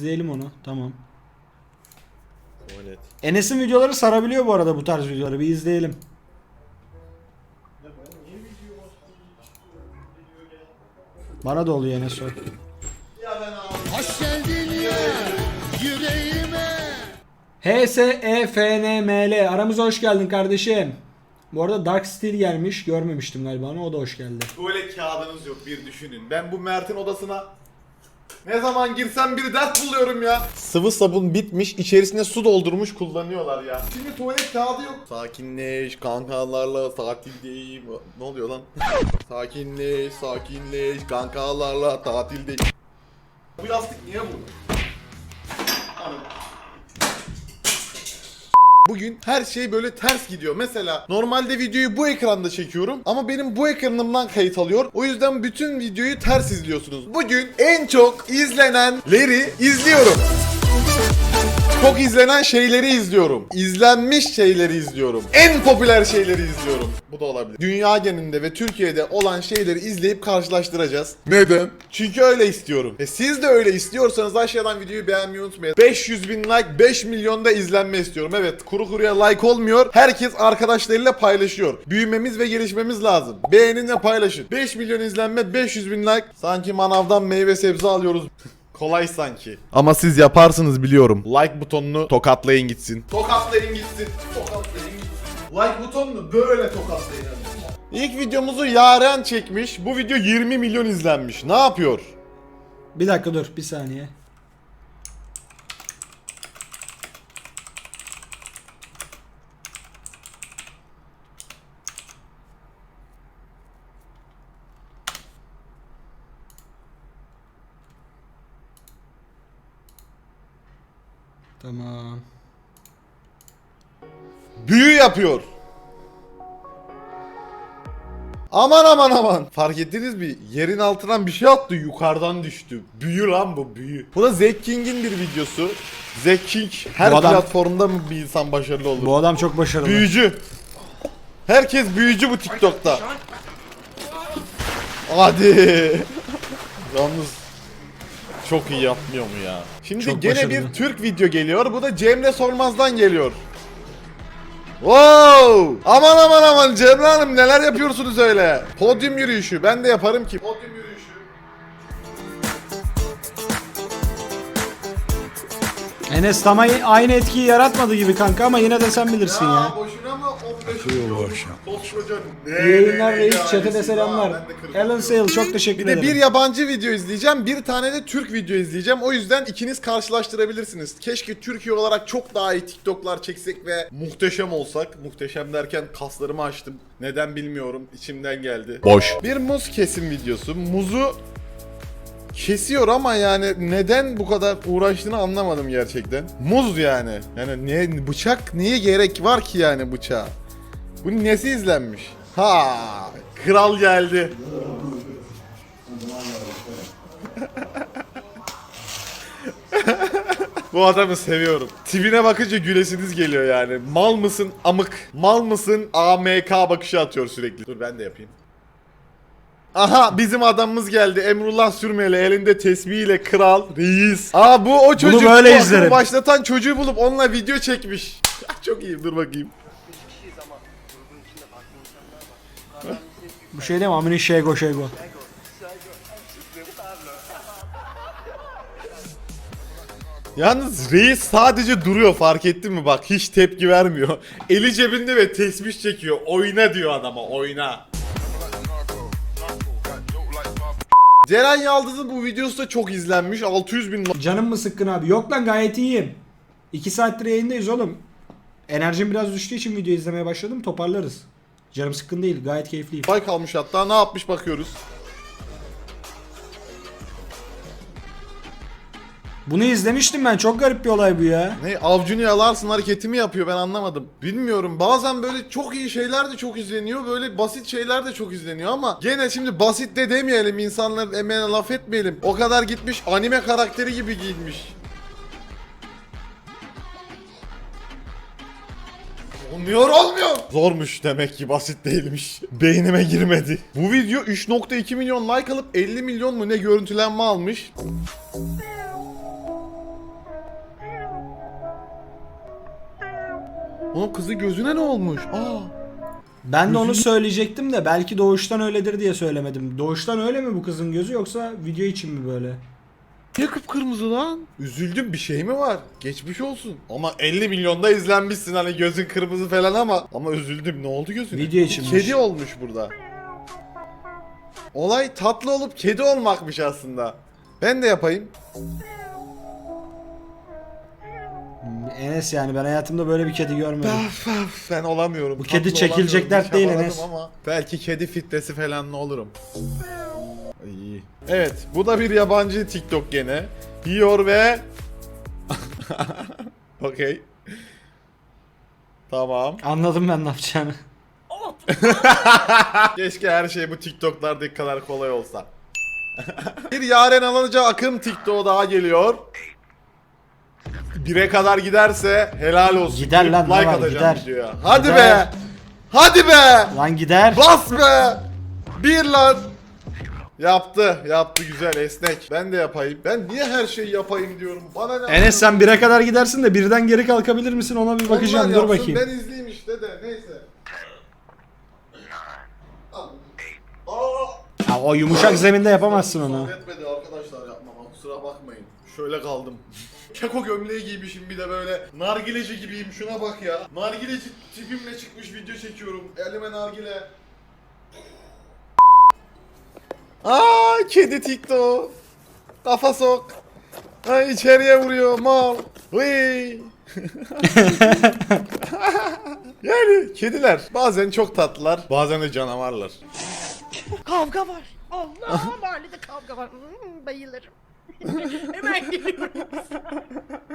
İzleyelim onu. Tamam. Tuvalet. Enes'in videoları sarabiliyor bu arada bu tarz videoları. Bir izleyelim. Bana da oluyor Enes o. Hoş geldin ya yüreğime. H S E F N M L aramıza hoş geldin kardeşim. Bu arada Dark Steel gelmiş. Görmemiştim galiba onu. O da hoş geldi. Tuvalet kağıdınız yok bir düşünün. Ben bu Mert'in odasına ne zaman girsem bir dert buluyorum ya. Sıvı sabun bitmiş, içerisine su doldurmuş kullanıyorlar ya. Şimdi tuvalet kağıdı yok. Sakinleş, kankalarla tatildeyim. Ne oluyor lan? sakinleş, sakinleş, kankalarla tatildeyim. Bu yastık niye bu? Bugün her şey böyle ters gidiyor. Mesela normalde videoyu bu ekranda çekiyorum ama benim bu ekranımdan kayıt alıyor. O yüzden bütün videoyu ters izliyorsunuz. Bugün en çok izlenenleri izliyorum. Çok izlenen şeyleri izliyorum. İzlenmiş şeyleri izliyorum. En popüler şeyleri izliyorum. Bu da olabilir. Dünya genelinde ve Türkiye'de olan şeyleri izleyip karşılaştıracağız. Neden? Çünkü öyle istiyorum. E siz de öyle istiyorsanız aşağıdan videoyu beğenmeyi unutmayın. 500 bin like 5 milyonda izlenme istiyorum. Evet kuru kuruya like olmuyor. Herkes arkadaşlarıyla paylaşıyor. Büyümemiz ve gelişmemiz lazım. Beğenin ve paylaşın. 5 milyon izlenme 500 bin like. Sanki manavdan meyve sebze alıyoruz. Kolay sanki. Ama siz yaparsınız biliyorum. Like butonunu tokatlayın gitsin. Tokatlayın gitsin. Tokatlayın gitsin. Like butonunu böyle tokatlayın. İlk videomuzu Yaren çekmiş. Bu video 20 milyon izlenmiş. Ne yapıyor? Bir dakika dur. Bir saniye. Tamam. Büyü yapıyor. Aman aman aman. Fark ettiniz mi? Yerin altından bir şey attı yukarıdan düştü. Büyü lan bu büyü. Bu da Zack King'in bir videosu. Zack King her Bu adam- platformda mı bir insan başarılı olur? Bu adam çok başarılı. Büyücü. Herkes büyücü bu TikTok'ta. Hadi. Yalnız çok iyi yapmıyor mu ya? Şimdi Çok gene başarılı. bir Türk video geliyor. Bu da Cemre Sormaz'dan geliyor. Wow! Aman aman aman Cemre Hanım neler yapıyorsunuz öyle? Podyum yürüyüşü. Ben de yaparım ki. Podyum yürüyüşü. Enes tam ay- aynı etkiyi yaratmadı gibi kanka ama yine de sen bilirsin ya. Ya boşuna mı 15 milyon? Koskoca. Ne, İyi yayınlar reis de? Aa, selamlar. Alan. Sale çok teşekkür Bir de ederim. bir yabancı video izleyeceğim, bir tane de Türk video izleyeceğim. O yüzden ikiniz karşılaştırabilirsiniz. Keşke Türkiye olarak çok daha iyi TikTok'lar çeksek ve muhteşem olsak. Muhteşem derken kaslarımı açtım. Neden bilmiyorum. içimden geldi. Boş. Bir muz kesim videosu. Muzu kesiyor ama yani neden bu kadar uğraştığını anlamadım gerçekten. Muz yani. Yani ne bıçak niye gerek var ki yani bıçağa? Bunun nesi izlenmiş? Ha, kral geldi. Bu adamı seviyorum. Tipine bakınca gülesiniz geliyor yani. Mal mısın amık? Mal mısın AMK bakışı atıyor sürekli. Dur ben de yapayım. Aha bizim adamımız geldi. Emrullah Sürmeli elinde tesbihiyle kral reis. Aa bu o çocuk. böyle bu izlerim. başlatan çocuğu bulup onunla video çekmiş. Çok iyi dur bakayım. Bu şey değil mi? Amini Şego Şego. Yalnız reis sadece duruyor fark ettin mi bak hiç tepki vermiyor. Eli cebinde ve tesbih çekiyor. Oyna diyor adama oyna. Ceren Yaldız'ın bu videosu da çok izlenmiş. 600 bin Canım mı sıkkın abi? Yok lan gayet iyiyim. 2 saattir yayındayız oğlum. Enerjim biraz düştüğü için video izlemeye başladım. Toparlarız. Canım sıkkın değil. Gayet keyifliyim. like kalmış hatta ne yapmış bakıyoruz. Bunu izlemiştim ben. Çok garip bir olay bu ya. Ne avcunu yalarsın hareketi mi yapıyor ben anlamadım. Bilmiyorum bazen böyle çok iyi şeyler de çok izleniyor. Böyle basit şeyler de çok izleniyor ama gene şimdi basit de demeyelim insanların emeğine laf etmeyelim. O kadar gitmiş anime karakteri gibi giyinmiş. Olmuyor olmuyor. Zormuş demek ki basit değilmiş. Beynime girmedi. Bu video 3.2 milyon like alıp 50 milyon mu ne görüntülenme almış. Onun kızı gözüne ne olmuş? Aa. Ben de onu söyleyecektim de belki doğuştan öyledir diye söylemedim. Doğuştan öyle mi bu kızın gözü yoksa video için mi böyle? Niye kıpkırmızı lan? Üzüldüm bir şey mi var? Geçmiş olsun. Ama 50 milyonda izlenmişsin hani gözün kırmızı falan ama. Ama üzüldüm ne oldu gözüne? Video içinmiş. Kedi olmuş burada. Olay tatlı olup kedi olmakmış aslında. Ben de yapayım. Enes yani ben hayatımda böyle bir kedi görmedim. Öf, öf, ben olamıyorum. Bu kedi Tatlı çekilecek olamıyorum. dert değil Çabaladım Enes. Ama belki kedi fitlesi falan ne olurum. Evet bu da bir yabancı TikTok gene. Yiyor ve... Okey. Tamam. Anladım ben ne yapacağını. Keşke her şey bu TikTok'lardaki kadar kolay olsa. bir yaren alınca akım TikTok daha geliyor. Bire kadar giderse helal olsun. Gider lan, ne like var, atacağım gider. videoya. Hadi Gider. be. Hadi be. Lan gider. Bas be. Bir lan. Yaptı, yaptı güzel esnek. Ben de yapayım. Ben niye her şeyi yapayım diyorum. Bana ne? Enes sen bire kadar gidersin de birden geri kalkabilir misin ona bir bakacağım Onlar dur yapsın, bakayım. Ben izleyeyim işte de neyse. Aa. Ya, o yumuşak zeminde yapamazsın onu. Müsaade etmedi arkadaşlar yapmama kusura bakmayın. Şöyle kaldım. Keko gömleği giymişim bir de böyle nargileci gibiyim şuna bak ya. Nargileci tipimle çıkmış video çekiyorum. Elime nargile. Aa kedi TikTok. Kafa sok. Ay içeriye vuruyor mal. Hıy. yani kediler bazen çok tatlılar bazen de canavarlar. Kavga var. Allah mahallede kavga var. Hmm, bayılırım. Hemen geliyorum.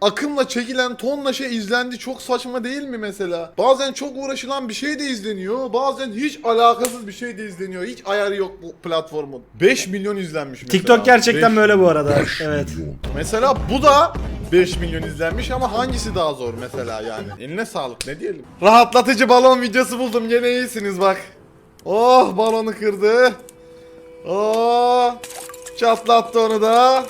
akımla çekilen tonla şey izlendi çok saçma değil mi mesela? Bazen çok uğraşılan bir şey de izleniyor. Bazen hiç alakasız bir şey de izleniyor. Hiç ayarı yok bu platformun. 5 milyon izlenmiş mesela. TikTok gerçekten Beş- böyle bu arada. Evet. Mesela bu da 5 milyon izlenmiş ama hangisi daha zor mesela yani? Eline sağlık ne diyelim. Rahatlatıcı balon videosu buldum gene iyisiniz bak. Oh balonu kırdı. Oh çatlattı onu da.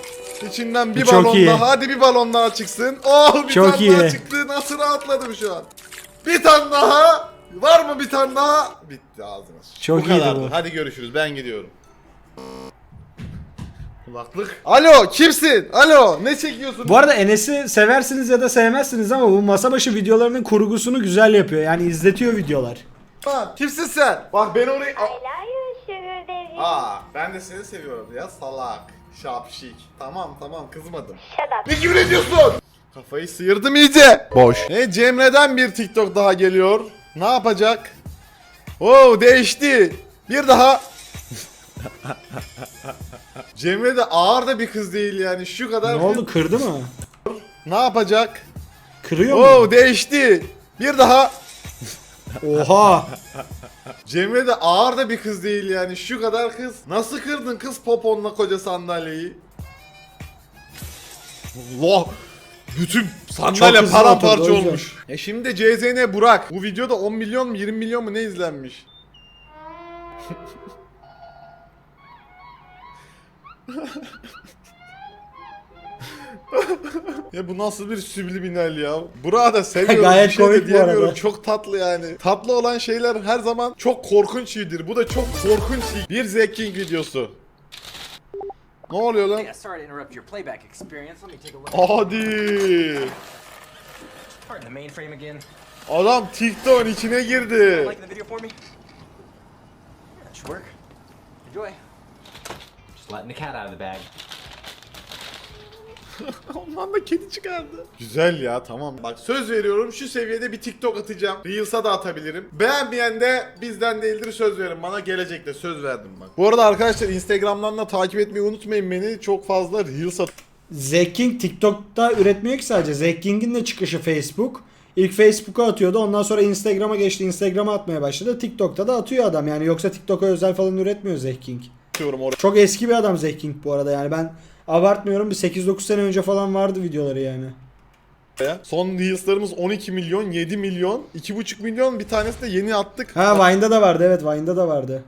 İçinden bir Bu çok balon iyi. daha. Hadi bir balon daha çıksın. Oh bir Çok tane daha iyi. çıktı. Nasıl rahatladım şu an. Bir tane daha. Var mı bir tane daha? Bitti ağzımız. Çok bu iyiydi kadardı. bu. Hadi görüşürüz ben gidiyorum. Kulaklık. Alo kimsin? Alo ne çekiyorsun? Bu arada Enes'i seversiniz ya da sevmezsiniz ama bu masa başı videolarının kurgusunu güzel yapıyor. Yani izletiyor videolar. Lan, kimsin sen? Bak ben orayı... I love you, baby. Aa ben de seni seviyorum ya salak. Şapşik. Tamam tamam kızmadım. Shut up. Ne küfür ediyorsun? Kafayı sıyırdım iyice. Boş. E Cemre'den bir TikTok daha geliyor. Ne yapacak? Oo değişti. Bir daha. Cemre de ağır da bir kız değil yani şu kadar. Ne oldu kırdı mı? Ne yapacak? Kırıyor mu? Oo değişti. Bir daha. Oha. Cemre de ağır da bir kız değil yani şu kadar kız. Nasıl kırdın kız poponla koca sandalyeyi? Allah! Bütün sandalye hızlı paramparça oturdu, o yüzden. olmuş. E şimdi de CZN Burak. Bu videoda 10 milyon mu 20 milyon mu ne izlenmiş? ya bu nasıl bir subliminal ya? Burak'ı da seviyorum. Gayet bir şey de komik bu diyemiyorum. arada. Çok tatlı yani. Tatlı olan şeyler her zaman çok korkunç iyidir. Bu da çok korkunç iyi. Bir Zack King videosu. Ne oluyor lan? Yeah, sorry to interrupt your playback experience. Let me take a look. Hadi. Pardon the mainframe again. Adam TikTok'un içine girdi. Like the video for me? Yeah, that should work. Enjoy. Just letting the cat out of the bag. Ondan da kedi çıkardı. Güzel ya tamam. Bak söz veriyorum şu seviyede bir TikTok atacağım. Reels'a da atabilirim. Beğenmeyen de bizden değildir söz verin bana. Gelecekte söz verdim bak. Bu arada arkadaşlar Instagram'dan da takip etmeyi unutmayın beni. Çok fazla Reels at. Zekking TikTok'ta üretmiyor ki sadece. Zekking'in de çıkışı Facebook. İlk Facebook'a atıyordu. Ondan sonra Instagram'a geçti. Instagram'a atmaya başladı. TikTok'ta da atıyor adam. Yani yoksa TikTok'a özel falan üretmiyor Zekking. atıyorum oraya. Çok eski bir adam Zekking bu arada. Yani ben abartmıyorum. Bir 8-9 sene önce falan vardı videoları yani. Son Reels'larımız 12 milyon, 7 milyon, 2,5 milyon. Bir tanesi de yeni attık. Ha Vine'da da vardı. Evet Vine'da da vardı.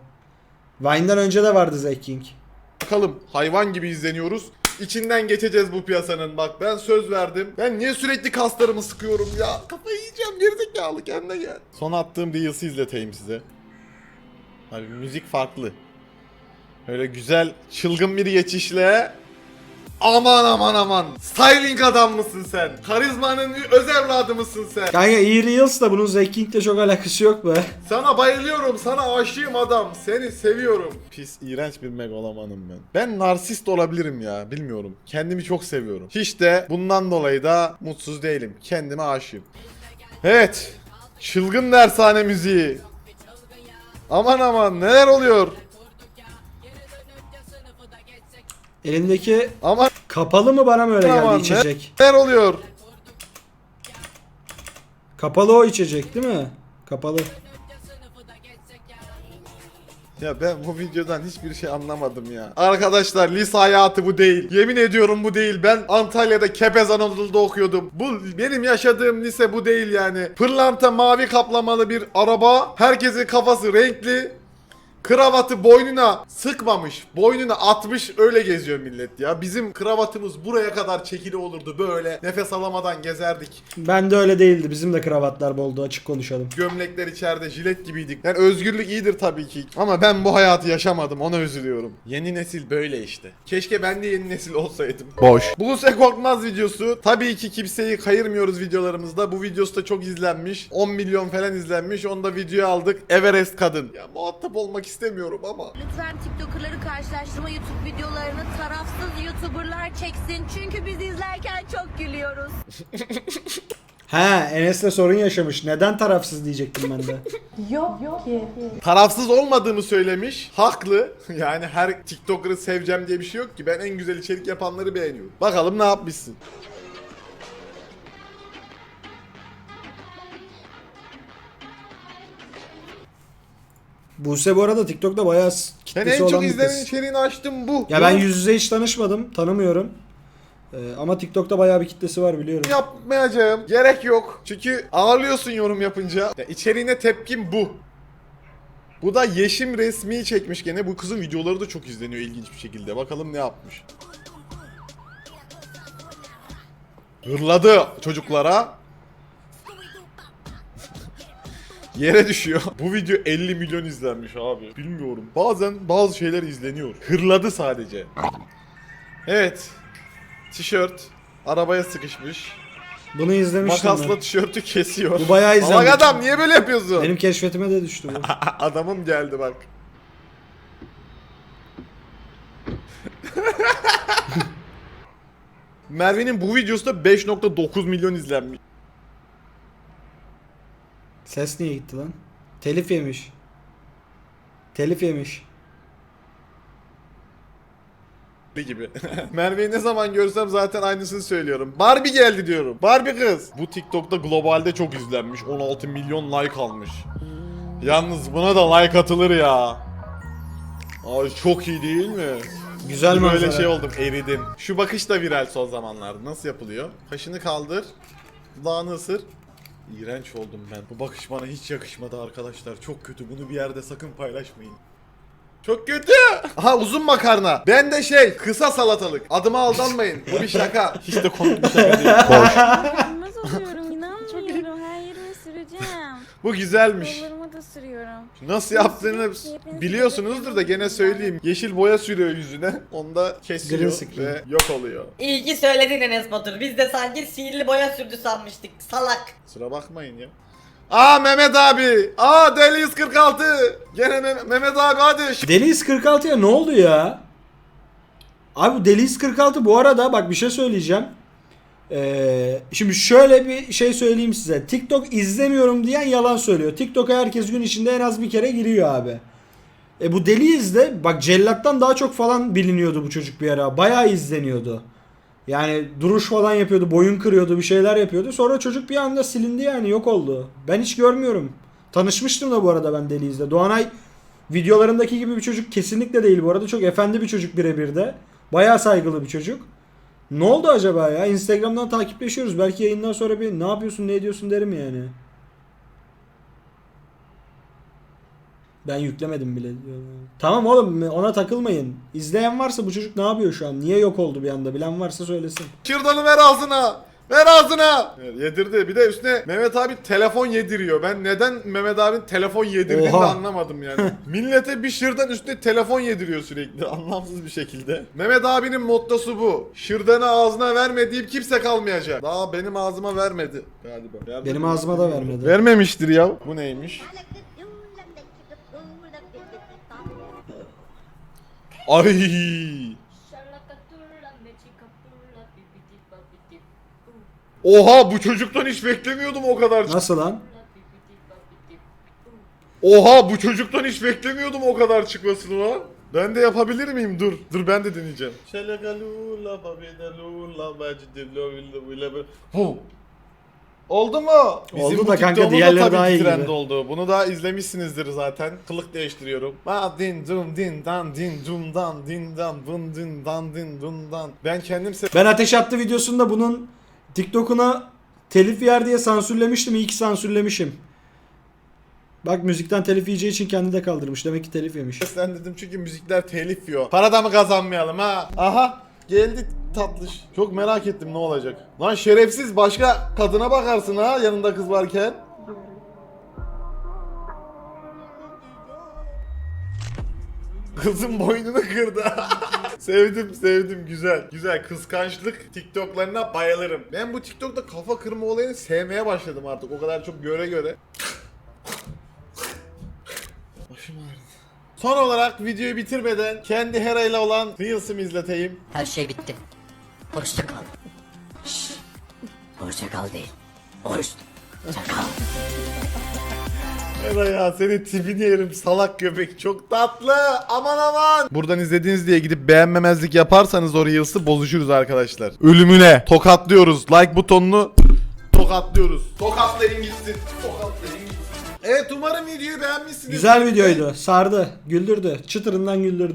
Vine'dan önce de vardı Zekking. Bakalım hayvan gibi izleniyoruz. İçinden geçeceğiz bu piyasanın bak ben söz verdim. Ben niye sürekli kaslarımı sıkıyorum ya? Kafayı yiyeceğim gerizekalı kendine gel. Son attığım Reels'i izleteyim size. Abi müzik farklı. Öyle güzel çılgın bir geçişle Aman aman aman. Styling adam mısın sen? Karizmanın öz evladı mısın sen? Kanka iyi Reels da bunun Zack King'le çok alakası yok be. Sana bayılıyorum, sana aşığım adam. Seni seviyorum. Pis, iğrenç bir megalomanım ben. Ben narsist olabilirim ya, bilmiyorum. Kendimi çok seviyorum. Hiç de bundan dolayı da mutsuz değilim. Kendime aşığım. Evet. Çılgın dershane müziği. Aman aman neler oluyor? Elindeki Aman kapalı mı bana mı öyle geldi içecek? neler oluyor? Kapalı o içecek değil mi? Kapalı. Ya ben bu videodan hiçbir şey anlamadım ya. Arkadaşlar lise hayatı bu değil. Yemin ediyorum bu değil. Ben Antalya'da Kepez Anadolu'da okuyordum. Bu benim yaşadığım lise bu değil yani. Pırlanta mavi kaplamalı bir araba. Herkesin kafası renkli. Kravatı boynuna sıkmamış. Boynuna atmış öyle geziyor millet ya. Bizim kravatımız buraya kadar çekili olurdu böyle. Nefes alamadan gezerdik. Ben de öyle değildi. Bizim de kravatlar boldu açık konuşalım. Gömlekler içeride jilet gibiydik. Yani özgürlük iyidir tabii ki. Ama ben bu hayatı yaşamadım ona üzülüyorum. Yeni nesil böyle işte. Keşke ben de yeni nesil olsaydım. Boş. Buse Korkmaz videosu. Tabii ki kimseyi kayırmıyoruz videolarımızda. Bu videosu da çok izlenmiş. 10 milyon falan izlenmiş. Onu da videoya aldık. Everest kadın. Ya muhatap olmak istemiyorum ama. Lütfen TikToker'ları karşılaştırma YouTube videolarını tarafsız YouTuber'lar çeksin. Çünkü biz izlerken çok gülüyoruz. He Enes'le sorun yaşamış. Neden tarafsız diyecektim ben de. Tarafsız olmadığımı söylemiş. Haklı. Yani her TikToker'ı seveceğim diye bir şey yok ki. Ben en güzel içerik yapanları beğeniyorum. Bakalım ne yapmışsın. Buse bu arada TikTok'ta bayağı Ben kitlesi en çok olan bir izlenen kız. içeriğini açtım bu. Ya ben yüz yüze hiç tanışmadım. Tanımıyorum. Ee, ama TikTok'ta bayağı bir kitlesi var biliyorum. yapmayacağım. Gerek yok. Çünkü ağlıyorsun yorum yapınca. Ya içeriğine tepkim bu. Bu da Yeşim resmi çekmiş gene. Bu kızın videoları da çok izleniyor ilginç bir şekilde. Bakalım ne yapmış. Hırladı çocuklara. Yere düşüyor. Bu video 50 milyon izlenmiş abi. Bilmiyorum. Bazen bazı şeyler izleniyor. Hırladı sadece. Evet. Tişört. Arabaya sıkışmış. Bunu izlemiştim Makasla ben. tişörtü kesiyor. Bu bayağı izlenmiş. Salak adam niye böyle yapıyorsun? Benim keşfetime de düştü bu. Adamım geldi bak. Merve'nin bu videosu da 5.9 milyon izlenmiş Ses niye gitti lan? Telif yemiş. Telif yemiş. gibi. Merve'yi ne zaman görsem zaten aynısını söylüyorum. Barbie geldi diyorum. Barbie kız. Bu TikTok'ta globalde çok izlenmiş. 16 milyon like almış. Yalnız buna da like atılır ya. Ay çok iyi değil mi? Güzel manzara. Böyle şey oldum eridim. Şu bakış da viral son zamanlarda. Nasıl yapılıyor? Kaşını kaldır. Dudağını ısır. İğrenç oldum ben. Bu bakış bana hiç yakışmadı arkadaşlar. Çok kötü. Bunu bir yerde sakın paylaşmayın. Çok kötü. Aha uzun makarna. Ben de şey kısa salatalık. Adıma aldanmayın. Bu bir şaka. Hiç de komik bir şaka değil. Boş. Sürmez oluyorum inanmıyorum. Her yerime süreceğim. Bu güzelmiş. Sürüyorum. Nasıl yaptığını biliyorsunuzdur da gene söyleyeyim. Yeşil boya sürüyor yüzüne. Onda kesiyor screen. ve yok oluyor. İyi ki söyledin Enes Batur. Biz de sanki sihirli boya sürdü sanmıştık. Salak. Kusura bakmayın ya. Aa Mehmet abi. Aa Deli 146. Gene Meh- Mehmet abi hadi. Ş- Deliz 46'ya ne oldu ya? Abi bu Deliz 46 bu arada bak bir şey söyleyeceğim. Ee, şimdi şöyle bir şey söyleyeyim size. TikTok izlemiyorum diyen yalan söylüyor. TikTok'a herkes gün içinde en az bir kere giriyor abi. E bu Deliz de bak Cellat'tan daha çok falan biliniyordu bu çocuk bir ara. Bayağı izleniyordu. Yani duruş falan yapıyordu, boyun kırıyordu, bir şeyler yapıyordu. Sonra çocuk bir anda silindi yani yok oldu. Ben hiç görmüyorum. Tanışmıştım da bu arada ben Deliz'le. Doğanay videolarındaki gibi bir çocuk kesinlikle değil bu arada. Çok efendi bir çocuk birebir de. Bayağı saygılı bir çocuk. Ne oldu acaba ya? Instagram'dan takipleşiyoruz. Belki yayından sonra bir ne yapıyorsun ne ediyorsun derim yani. Ben yüklemedim bile. Tamam oğlum ona takılmayın. İzleyen varsa bu çocuk ne yapıyor şu an? Niye yok oldu bir anda? Bilen varsa söylesin. Şırdanı ver ağzına. Ver ağzına. Yedirdi. Bir de üstüne Mehmet abi telefon yediriyor. Ben neden Mehmet abinin telefon yedirdiğini de Oha. anlamadım yani. Millete bir şırdan üstüne telefon yediriyor sürekli. Anlamsız bir şekilde. Mehmet abinin mottosu bu. Şırdanı ağzına verme deyip kimse kalmayacak. Daha benim ağzıma vermedi. Galiba. Vermedi Benim mi? ağzıma da vermedi. Vermemiştir ya. Bu neymiş? Ay. Oha bu çocuktan hiç beklemiyordum o kadar. Nasıl lan? Oha bu çocuktan hiç beklemiyordum o kadar çıkmasını lan. Ben de yapabilir miyim? Dur. Dur ben de deneyeceğim. Hu. Oldu mu? Oldu bu da kanka, diğerleri tabii daha iyi trend gibi. oldu. Bunu da izlemişsinizdir zaten. Kılık değiştiriyorum. Ba din dum din dan din dum dan din dan bun din dan din dum dan. Ben kendim Ben ateş attı videosunda bunun TikTok'una telif yer diye sansürlemiştim. İyi ki sansürlemişim. Bak müzikten telif yiyeceği için kendi de kaldırmış. Demek ki telif yemiş. seslendirdim çünkü müzikler telif yiyor. Para da mı kazanmayalım ha? Aha geldi tatlış. Çok merak ettim ne olacak. Lan şerefsiz başka kadına bakarsın ha yanında kız varken. Kızın boynunu kırdı. sevdim sevdim güzel. Güzel kıskançlık TikTok'larına bayılırım. Ben bu TikTok'ta kafa kırma olayını sevmeye başladım artık. O kadar çok göre göre. Başım ağrıdı. Son olarak videoyu bitirmeden kendi Hera ile olan Reels'ımı izleteyim. Her şey bitti. Hoşça kal. Şşş. Hoşça kal değil. Hoşça kal. Hera ya senin tipini yerim salak köpek çok tatlı aman aman. Buradan izlediğiniz diye gidip beğenmemezlik yaparsanız o Reels'ı bozuşuruz arkadaşlar. Ölümüne tokatlıyoruz like butonunu tokatlıyoruz. Tokatlayın gitsin. Tokatlayın gitsin. Evet umarım videoyu beğenmişsinizdir. Güzel videoydu. Sardı. Güldürdü. Çıtırından güldürdü.